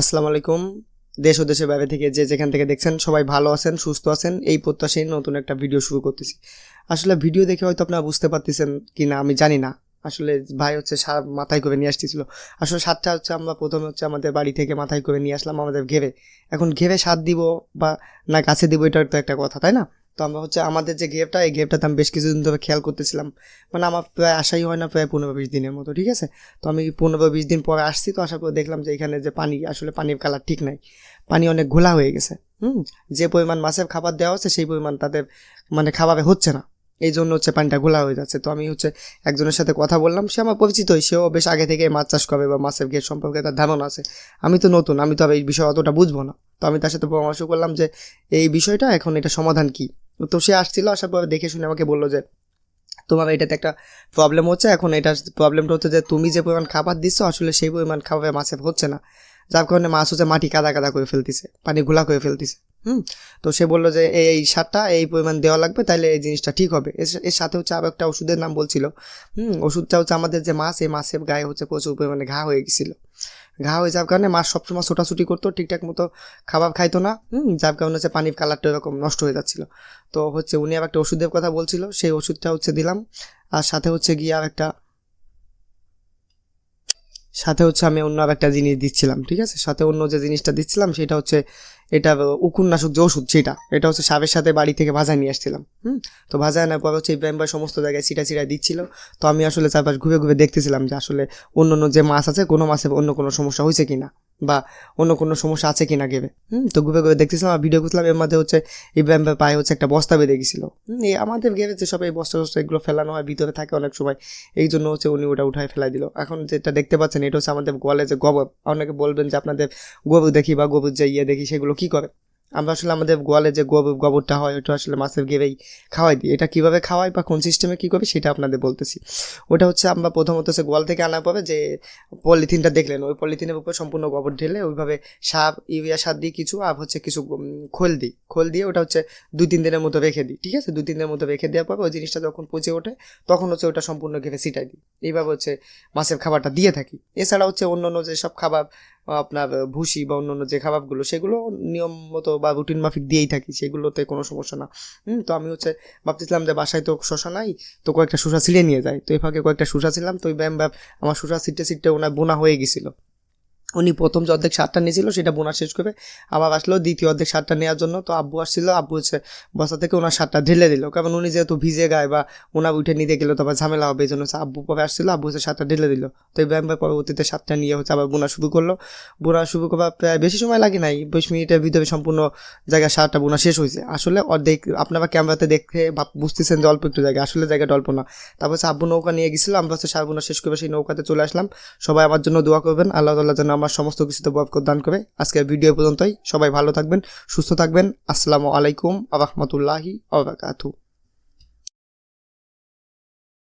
আসসালামু আলাইকুম। দেশ ও দেশের বাইরে থেকে যে যেখান থেকে দেখছেন, সবাই ভালো আছেন, সুস্থ আছেন, এই প্রত্যাশায় নতুন একটা ভিডিও শুরু করতেছি। আসলে ভিডিও দেখে হয়তো আপনারা বুঝতে পারতেছেন কি না আমি জানি না। আসলে ভাই হচ্ছে মাথায় করে নিয়ে আসতেছিল। আসলে সারটা হচ্ছে আমরা প্রথমে হচ্ছে আমাদের বাড়ি থেকে মাথায় করে নিয়ে আসলাম আমাদের ঘেরে। এখন ঘেরে সার দিব বা না গাছে দিব এটা তো একটা কথা, তাই না? তো আমরা হচ্ছে আমাদের যে গেপটা এই ঘেপটাতে আমি বেশ কিছুদিন ধরে খেয়াল করতেছিলাম। মানে আমার প্রায় আশাই হয় না প্রায় পনেরো বিশ দিনের মতো, ঠিক আছে? তো আমি পনেরো বিশ দিন পরে আসছি তো আসার পর দেখলাম যে এখানে যে পানি, আসলে পানির কালার ঠিক নাই। পানি অনেক ঘোলা হয়ে গেছে, হুম? যে পরিমাণ মাছের খাবার দেওয়া হচ্ছে সেই পরিমাণ তাদের মানে খাবারে হচ্ছে না। এই জন্য হচ্ছে পানিটা ঘোলা হয়ে যাচ্ছে। তো আমি হচ্ছে একজনের সাথে কথা বললাম, সে আমার পরিচিতই সেও বেশ আগে থেকে মাছ চাষ করবে বা মাছের ঘের সম্পর্কে তার ধারণা আছে। আমি তো নতুন, আমি তো আর এই বিষয়ে অতটা বুঝব না। তো আমি তার সাথে পরামর্শ করলাম যে এই বিষয়টা এখন এটা সমাধান কি? তো সে আসছিল, আসার পর দেখে শুনে আমাকে বলল যে, তোমার এটাতে একটা প্রবলেম হচ্ছে। এখন এটা প্রবলেমটা হচ্ছে যে, তুমি যে পরিমাণ খাবার দিচ্ছ, আসলে সেই পরিমাণ খাবারে মাছের হচ্ছে না। যার কারণে মাছ হচ্ছে মাটি কাদা কাদা করে ফেলতেছে, পানি ঘোলা করে ফেলতেছে, হুম? তো সে বলল যে এই সারটা, এই পরিমাণ দেওয়া লাগবে তাহলে এই জিনিসটা ঠিক হবে। এর সাথে হচ্ছে আরও একটা ওষুধের নাম বলছিল, হুম? ওষুধটা হচ্ছে আমাদের যে মাছ, এই মাছের গায়ে হচ্ছে প্রচুর পরিমাণে ঘা হয়ে গেছিল। ঘা হয়ে যাওয়ার কারণে মাছ সবসময় ছোটাছুটি করতো, ঠিকঠাক মতো খাবার খাইতো না যার কারণে হচ্ছে পানির কালারটা এরকম নষ্ট হয়ে যাচ্ছিল। তো হচ্ছে উনি আবার একটা ওষুধের কথা বলছিল, সেই ওষুধটা হচ্ছে দিলাম। আর সাথে হচ্ছে গিয়ে আর একটা সাথে হচ্ছে আমি অন্য একটা জিনিস দিচ্ছিলাম, ঠিক আছে? সাথে অন্য যে জিনিসটা দিচ্ছিলাম সেটা হচ্ছে এটা উকুন্নাশক যে ওষুধ সেটা, এটা হচ্ছে সাপের সাথে বাড়ি থেকে ভাজায় নিয়ে আসছিলাম, হুম? তো ভাজায় আনার পর হচ্ছে ইব্রাহিম ভাই সমস্ত জায়গায় ছিটা ছিটা দিচ্ছিল। তো আমি আসলে চারপাশ ঘুরে ঘুরে দেখতেছিলাম যে আসলে অন্য অন্য যে মাছ আছে, কোনো মাছে অন্য কোনো সমস্যা হয়েছে কিনা। বা অন্য কোনো সমস্যা আছে কিনা গেবে। হুম, তো গুবে ঘুরে দেখতেছিলাম আর ভিডিও করছিলাম, এর মধ্যে হচ্ছে ইব্রাহিম পায়ে হচ্ছে একটা বস্তা বেঁধে গেছিল। এই আমাদের গেবে যে সব এই বস্তা টস্তা এগুলো ফেলানো হয়, ভিতরে থাকে অনেক সময়, এই জন্য হচ্ছে উনি ওটা উঠায় ফেলাই দিল। এখন যেটা দেখতে পাচ্ছেন, এটা হচ্ছে আমাদের গোয়ালে যে গোবর। অনেকে বলবেন যে আপনাদের গোবর দেখি বা গোবর যে ইয়ে দেখি, সেগুলো কী করে? আমরা আসলে আমাদের গোয়ালে যে গোবর, গোবরটা হয়, ওটা আসলে মাছের গেবেই খাওয়াই দিই। এটা কীভাবে খাওয়াই বা কোন সিস্টেমে কী করবে সেটা আপনাদের বলতেছি। ওটা হচ্ছে আমরা প্রথমত হচ্ছে গোয়াল থেকে আনার পরে যে পলিথিনটা দেখলেন, ওই পলিথিনের উপর সম্পূর্ণ গোবর ঢেলে ওইভাবে সার, ইউরিয়া সার দিই কিছু আর হচ্ছে কিছু খোল দিই। খোল দিয়ে ওটা হচ্ছে দুই তিন দিনের মতো রেখে দিই, ঠিক আছে? দুই তিন দিনের মতো রেখে দেওয়ার পর ওই জিনিসটা যখন পচে ওঠে, তখন হচ্ছে ওটা সম্পূর্ণ ঘেরে ছিটাই দিই। এইভাবে হচ্ছে মাছের খাবারটা দিয়ে থাকি। এছাড়া হচ্ছে অন্য অন্য যেসব খাবার আপনার ভুসি বা অন্য অন্য যে খাবারগুলো, সেগুলো নিয়ম মতো বা রুটিন মাফিক দিয়েই থাকি, সেগুলোতে কোনো সমস্যা না। হুম, তো আমি হচ্ছে ভাবতেছিলাম যে বাসায় তো শশা নাই, তো কয়েকটা শশা ছিঁড়ে নিয়ে যায় তো এই ফাঁকে কয়েকটা শশা ছিলাম তো ওই ব্যায়াম ব্যাপ আমার শশা ছিটতে ছিটতে ওনার বোনা হয়ে গেছিল। উনি প্রথম যে অর্ধেক সারটা নিয়েছিল, সেটা বোনা শেষ করে আবার আসলো দ্বিতীয় অর্ধেক সারটা নেওয়ার জন্য। তো আব্বু আসছিল, আব্বু হচ্ছে বসা থেকে ওনার সারটা ঢেলে দিল। কারণ উনি যেহেতু ভিজে গায় বা ওনা উঠে নিতে গেলে তো আবার ঝামেলা হবে, এই জন্য আব্বু পরে আসছিল, আব্বু হচ্ছে সারটা ঢেলে দিল। তো এই ব্যায়াম পরবর্তীতে সারটা নিয়ে হচ্ছে আবার বোনা শুরু করল। বোনা শুরু করার প্রায় বেশি সময় লাগে নাই, বিশ মিনিটের ভিতরে সম্পূর্ণ জায়গায় সারটা বোনা শেষ হয়েছে। আসলে অর্ধেক আপনারা ক্যামেরাতে দেখে বুঝতেছেন যে অল্প একটু জায়গা, আসলে জায়গাটা অল্প না। তারপর হচ্ছে আব্বু নৌকা নিয়ে গেছিল, আমরা হচ্ছে সার বোনা শেষ করে সেই নৌকাতে চলে আসলাম। সবাই আমার জন্য দোয়া করবেন, আল্লাহ তাল্লাহ যেন আমার সমস্ত কিছুতে বরকত দান করবে। আজকের ভিডিও পর্যন্তই। সবাই ভালো থাকবেন, সুস্থ থাকবেন। আসসালামু আলাইকুম আ রহমতুল্লাহি আবরাকাতু